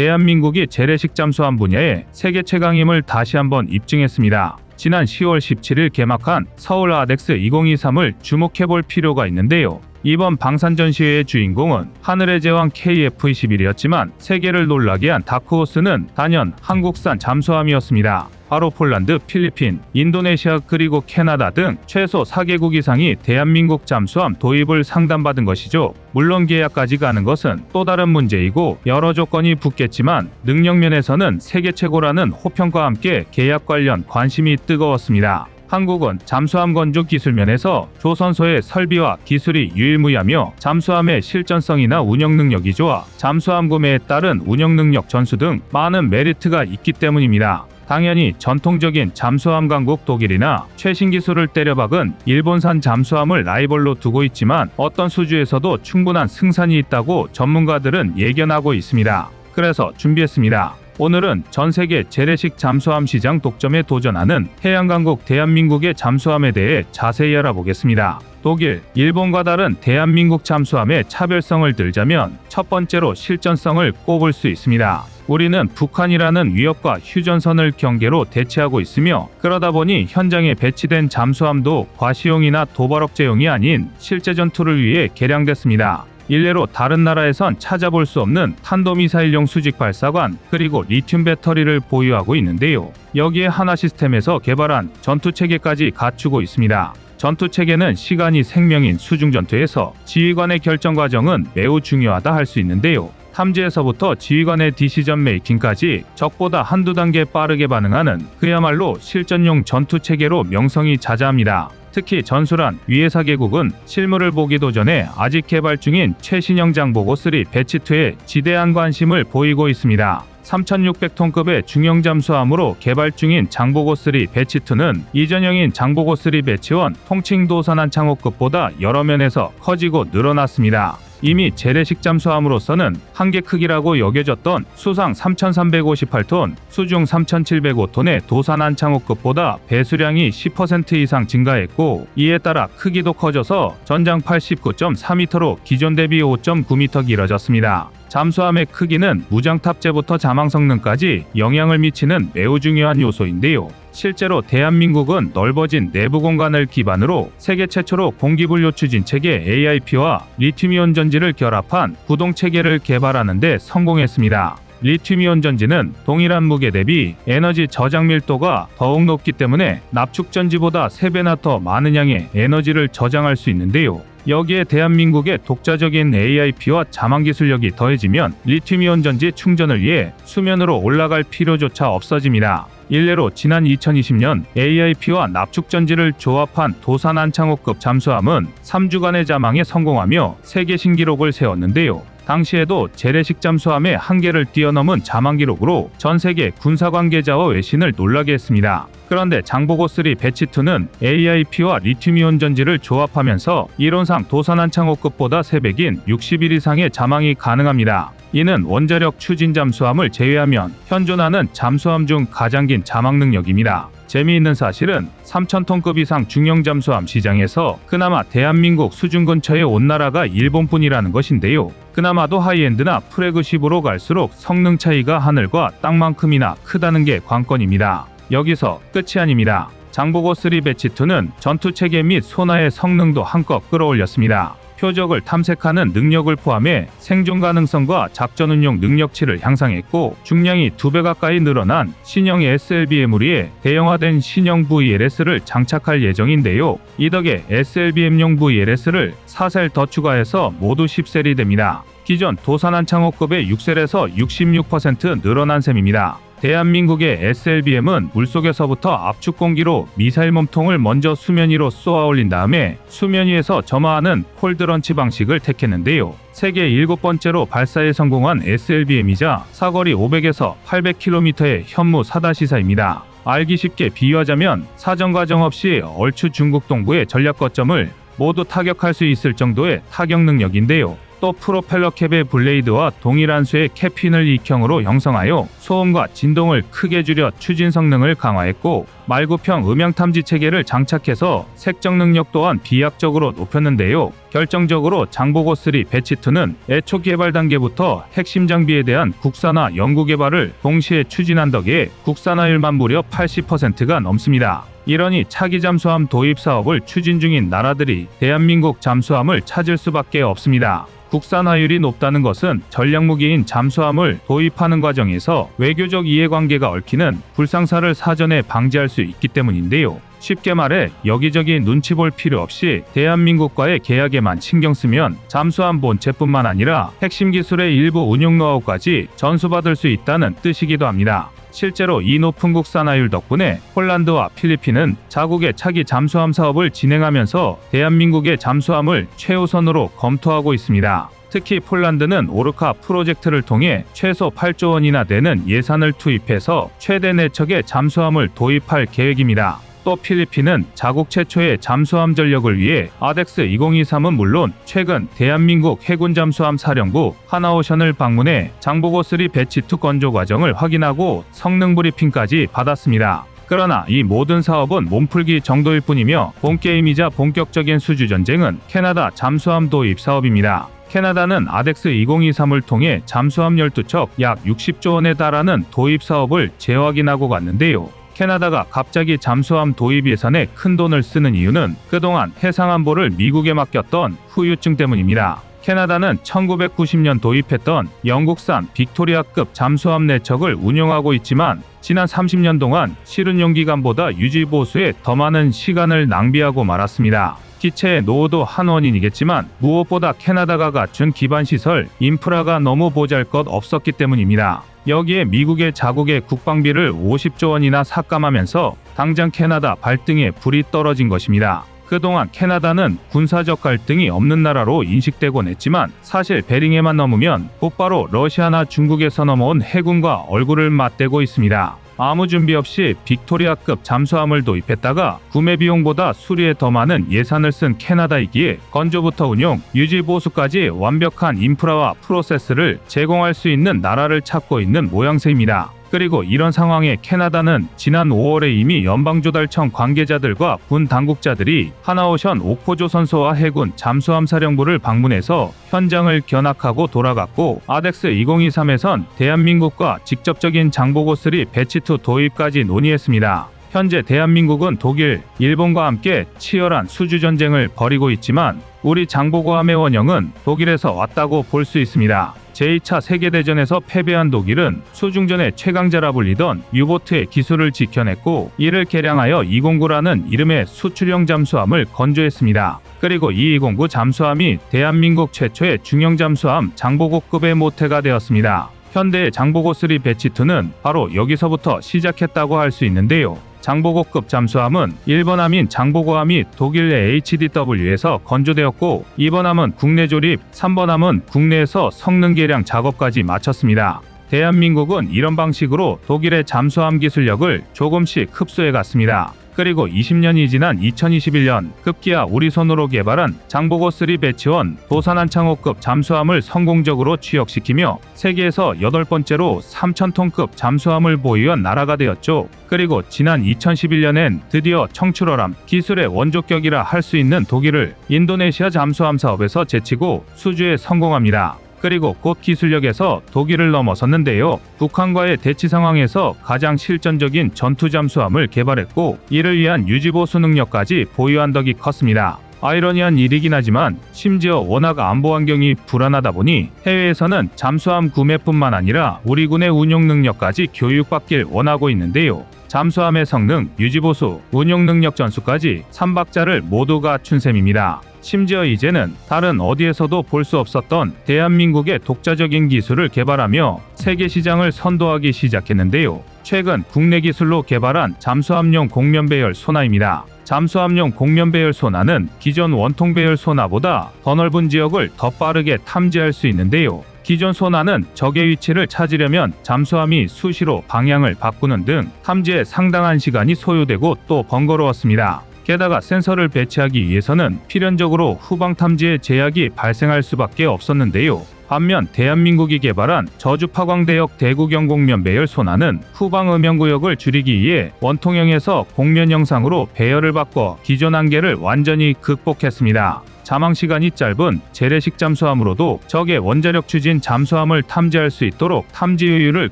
대한민국이 재래식 잠수함 분야에 세계 최강임을 다시 한번 입증했습니다. 지난 10월 17일 개막한 서울 아덱스 2023을 주목해볼 필요가 있는데요. 이번 방산 전시회의 주인공은 하늘의 제왕 KF-21이었지만 세계를 놀라게 한 다크호스는 단연 한국산 잠수함이었습니다. 바로 폴란드, 필리핀, 인도네시아 그리고 캐나다 등 최소 4개국 이상이 대한민국 잠수함 도입을 상담받은 것이죠. 물론 계약까지 가는 것은 또 다른 문제이고 여러 조건이 붙겠지만 능력 면에서는 세계 최고라는 호평과 함께 계약 관련 관심이 뜨거웠습니다. 한국은 잠수함 건조 기술 면에서 조선소의 설비와 기술이 유일무이하며 잠수함의 실전성이나 운영 능력이 좋아 잠수함 구매에 따른 운영 능력 전수 등 많은 메리트가 있기 때문입니다. 당연히 전통적인 잠수함 강국 독일이나 최신 기술을 때려박은 일본산 잠수함을 라이벌로 두고 있지만 어떤 수주에서도 충분한 승산이 있다고 전문가들은 예견하고 있습니다. 그래서 준비했습니다. 오늘은 전 세계 재래식 잠수함 시장 독점에 도전하는 해양강국 대한민국의 잠수함에 대해 자세히 알아보겠습니다. 독일, 일본과 다른 대한민국 잠수함의 차별성을 들자면 첫 번째로 실전성을 꼽을 수 있습니다. 우리는 북한이라는 위협과 휴전선을 경계로 대치하고 있으며 그러다 보니 현장에 배치된 잠수함도 과시용이나 도발업체용이 아닌 실제 전투를 위해 개량됐습니다. 일례로 다른 나라에선 찾아볼 수 없는 탄도미사일용 수직 발사관 그리고 리튬 배터리를 보유하고 있는데요. 여기에 하나 시스템에서 개발한 전투 체계까지 갖추고 있습니다. 전투 체계는 시간이 생명인 수중 전투에서 지휘관의 결정 과정은 매우 중요하다 할 수 있는데요. 탐지에서부터 지휘관의 디시전 메이킹까지 적보다 한두 단계 빠르게 반응하는 그야말로 실전용 전투 체계로 명성이 자자합니다. 특히 전술한 위해사 계국은 실물을 보기도 전에 아직 개발 중인 최신형 장보고 3 배치2에 지대한 관심을 보이고 있습니다. 3600톤급의 중형 잠수함으로 개발 중인 장보고 3 배치2는 이전형인 장보고 3 배치1 통칭 도산한 창호급보다 여러 면에서 커지고 늘어났습니다. 이미 재래식 잠수함으로서는 한계 크기라고 여겨졌던 수상 3,358톤, 수중 3,705톤의 도산 안창호급보다 배수량이 10% 이상 증가했고 이에 따라 크기도 커져서 전장 89.4m로 기존 대비 5.9m 길어졌습니다. 잠수함의 크기는 무장 탑재부터 자망 성능까지 영향을 미치는 매우 중요한 요소인데요. 실제로 대한민국은 넓어진 내부 공간을 기반으로 세계 최초로 공기분류 추진 체계 AIP와 리튬이온 전지를 결합한 구동 체계를 개발하는 데 성공했습니다. 리튬이온 전지는 동일한 무게 대비 에너지 저장 밀도가 더욱 높기 때문에 납축 전지보다 3배나 더 많은 양의 에너지를 저장할 수 있는데요. 여기에 대한민국의 독자적인 AIP와 자망 기술력이 더해지면 리튬이온 전지 충전을 위해 수면으로 올라갈 필요조차 없어집니다. 일례로 지난 2020년 AIP와 납축 전지를 조합한 도산 안창호급 잠수함은 3주간의 자망에 성공하며 세계 신기록을 세웠는데요. 당시에도 재래식 잠수함의 한계를 뛰어넘은 자망 기록으로 전 세계 군사 관계자와 외신을 놀라게 했습니다. 그런데 장보고 3 배치2는 AIP와 리튬이온 전지를 조합하면서 이론상 도산한 창호급보다 3배인 60일 이상의 자망이 가능합니다. 이는 원자력 추진 잠수함을 제외하면 현존하는 잠수함 중 가장 긴 자망 능력입니다. 재미있는 사실은 3,000톤급 이상 중형 잠수함 시장에서 그나마 대한민국 수준 근처에 온 나라가 일본뿐이라는 것인데요. 그나마도 하이엔드나 프레그십으로 갈수록 성능 차이가 하늘과 땅만큼이나 크다는 게 관건입니다. 여기서 끝이 아닙니다. 장보고 3 배치2는 전투 체계 및 소나의 성능도 한껏 끌어올렸습니다. 표적을 탐색하는 능력을 포함해 생존 가능성과 작전 운용 능력치를 향상했고 중량이 두배 가까이 늘어난 신형 SLBM으리에 대형화된 신형 VLS를 장착할 예정인데요. 이 덕에 SLBM용 VLS를 4셀 더 추가해서 모두 10셀이 됩니다. 기존 도산한 창호급의 6셀에서 66% 늘어난 셈입니다. 대한민국의 SLBM은 물속에서부터 압축 공기로 미사일 몸통을 먼저 수면 위로 쏘아 올린 다음에 수면 위에서 점화하는 콜드런치 방식을 택했는데요. 세계 일곱 번째로 발사에 성공한 SLBM이자 사거리 500에서 800km의 현무 사다시사입니다. 알기 쉽게 비유하자면 사전 과정 없이 얼추 중국 동부의 전략 거점을 모두 타격할 수 있을 정도의 타격 능력인데요. 또 프로펠러 캡의 블레이드와 동일한 수의 캡핀을 익형으로 형성하여 소음과 진동을 크게 줄여 추진 성능을 강화했고 말구평 음향 탐지 체계를 장착해서 색적 능력 또한 비약적으로 높였는데요. 결정적으로 장보고 3 배치2는 애초 개발 단계부터 핵심 장비에 대한 국산화 연구 개발을 동시에 추진한 덕에 국산화율만 무려 80%가 넘습니다. 이러니 차기 잠수함 도입 사업을 추진 중인 나라들이 대한민국 잠수함을 찾을 수밖에 없습니다. 국산화율이 높다는 것은 전략무기인 잠수함을 도입하는 과정에서 외교적 이해관계가 얽히는 불상사를 사전에 방지할 수 있기 때문인데요. 쉽게 말해 여기저기 눈치 볼 필요 없이 대한민국과의 계약에만 신경 쓰면 잠수함 본체뿐만 아니라 핵심 기술의 일부 운용 노하우까지 전수받을 수 있다는 뜻이기도 합니다. 실제로 이 높은 국산화율 덕분에 폴란드와 필리핀은 자국의 차기 잠수함 사업을 진행하면서 대한민국의 잠수함을 최우선으로 검토하고 있습니다. 특히 폴란드는 오르카 프로젝트를 통해 최소 8조 원이나 되는 예산을 투입해서 최대 4척의 잠수함을 도입할 계획입니다. 또 필리핀은 자국 최초의 잠수함 전력을 위해 아덱스 2023은 물론 최근 대한민국 해군 잠수함 사령부 하나오션을 방문해 장보고 3 배치 2 건조 과정을 확인하고 성능 브리핑까지 받았습니다. 그러나 이 모든 사업은 몸풀기 정도일 뿐이며 본 게임이자 본격적인 수주 전쟁은 캐나다 잠수함 도입 사업입니다. 캐나다는 아덱스 2023을 통해 잠수함 12척 약 60조 원에 달하는 도입 사업을 재확인하고 갔는데요. 캐나다가 갑자기 잠수함 도입 예산에 큰 돈을 쓰는 이유는 그동안 해상안보를 미국에 맡겼던 후유증 때문입니다. 캐나다는 1990년 도입했던 영국산 빅토리아급 잠수함 4척을 운용하고 있지만 지난 30년 동안 실은 용기간보다 유지 보수에 더 많은 시간을 낭비하고 말았습니다. 기체의 노후도 한 원인이겠지만 무엇보다 캐나다가 갖춘 기반 시설, 인프라가 너무 보잘 것 없었기 때문입니다. 여기에 미국의 자국의 국방비를 50조 원이나 삭감하면서 당장 캐나다 발등에 불이 떨어진 것입니다. 그동안 캐나다는 군사적 갈등이 없는 나라로 인식되곤 했지만 사실 베링해만 넘으면 곧바로 러시아나 중국에서 넘어온 해군과 얼굴을 맞대고 있습니다. 아무 준비 없이 빅토리아급 잠수함을 도입했다가 구매 비용보다 수리에 더 많은 예산을 쓴 캐나다이기에 건조부터 운용, 유지 보수까지 완벽한 인프라와 프로세스를 제공할 수 있는 나라를 찾고 있는 모양새입니다. 그리고 이런 상황에 캐나다는 지난 5월에 이미 연방조달청 관계자들과 군 당국자들이 하나오션 옥포조선소와 해군 잠수함 사령부를 방문해서 현장을 견학하고 돌아갔고 아덱스 2023에선 대한민국과 직접적인 장보고3 배치2 도입까지 논의했습니다. 현재 대한민국은 독일, 일본과 함께 치열한 수주 전쟁을 벌이고 있지만 우리 장보고함의 원형은 독일에서 왔다고 볼 수 있습니다. 제2차 세계대전에서 패배한 독일은 수중전의 최강자라 불리던 유보트의 기술을 지켜냈고 이를 개량하여 209라는 이름의 수출형 잠수함을 건조했습니다. 그리고 이209 잠수함이 대한민국 최초의 중형 잠수함 장보고급의 모태가 되었습니다. 현대의 장보고 3 배치2는 바로 여기서부터 시작했다고 할 수 있는데요. 장보고급 잠수함은 1번함인 장보고함이 독일의 HDW에서 건조되었고 2번함은 국내 조립, 3번함은 국내에서 성능 개량 작업까지 마쳤습니다. 대한민국은 이런 방식으로 독일의 잠수함 기술력을 조금씩 흡수해 갔습니다. 그리고 20년이 지난 2021년 급기야 우리 손으로 개발한 장보고 3 배치원 도산한창호급 잠수함을 성공적으로 취역시키며 세계에서 여덟 번째로 3,000톤급 잠수함을 보유한 나라가 되었죠. 그리고 지난 2011년엔 드디어 청출어람 기술의 원조격이라 할 수 있는 독일을 인도네시아 잠수함 사업에서 제치고 수주에 성공합니다. 그리고 곧 기술력에서 독일을 넘어섰는데요. 북한과의 대치 상황에서 가장 실전적인 전투 잠수함을 개발했고 이를 위한 유지보수 능력까지 보유한 덕이 컸습니다. 아이러니한 일이긴 하지만 심지어 워낙 안보 환경이 불안하다 보니 해외에서는 잠수함 구매뿐만 아니라 우리 군의 운용 능력까지 교육받길 원하고 있는데요. 잠수함의 성능, 유지보수, 운용 능력 전수까지 3박자를 모두 갖춘 셈입니다. 심지어 이제는 다른 어디에서도 볼 수 없었던 대한민국의 독자적인 기술을 개발하며 세계 시장을 선도하기 시작했는데요. 최근 국내 기술로 개발한 잠수함용 공면 배열 소나입니다. 잠수함용 공면 배열 소나는 기존 원통 배열 소나보다 더 넓은 지역을 더 빠르게 탐지할 수 있는데요. 기존 소나는 적의 위치를 찾으려면 잠수함이 수시로 방향을 바꾸는 등 탐지에 상당한 시간이 소요되고 또 번거로웠습니다. 게다가 센서를 배치하기 위해서는 필연적으로 후방 탐지에 제약이 발생할 수밖에 없었는데요. 반면 대한민국이 개발한 저주 파광대역 대구경공면 배열 소나는 후방 음영 구역을 줄이기 위해 원통형에서 공면 영상으로 배열을 바꿔 기존 한계를 완전히 극복했습니다. 자망 시간이 짧은 재래식 잠수함으로도 적의 원자력 추진 잠수함을 탐지할 수 있도록 탐지 효율을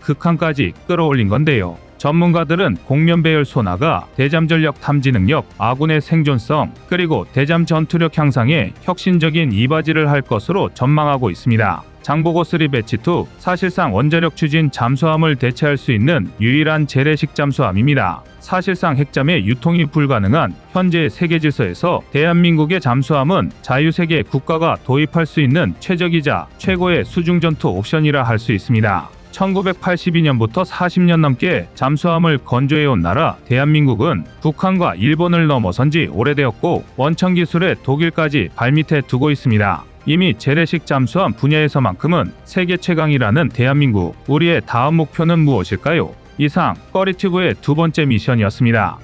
극한까지 끌어올린 건데요. 전문가들은 공면 배열 소나가 대잠 전력 탐지 능력, 아군의 생존성, 그리고 대잠 전투력 향상에 혁신적인 이바지를 할 것으로 전망하고 있습니다. 장보고 3 배치 2 사실상 원자력 추진 잠수함을 대체할 수 있는 유일한 재래식 잠수함입니다. 사실상 핵잠의 유통이 불가능한 현재 세계 질서에서 대한민국의 잠수함은 자유세계 국가가 도입할 수 있는 최적이자 최고의 수중 전투 옵션이라 할 수 있습니다. 1982년부터 40년 넘게 잠수함을 건조해온 나라 대한민국은 북한과 일본을 넘어선 지 오래되었고 원천 기술의 독일까지 발밑에 두고 있습니다. 이미 재래식 잠수함 분야에서만큼은 세계 최강이라는 대한민국, 우리의 다음 목표는 무엇일까요? 이상 꺼리튜브의 두 번째 미션이었습니다.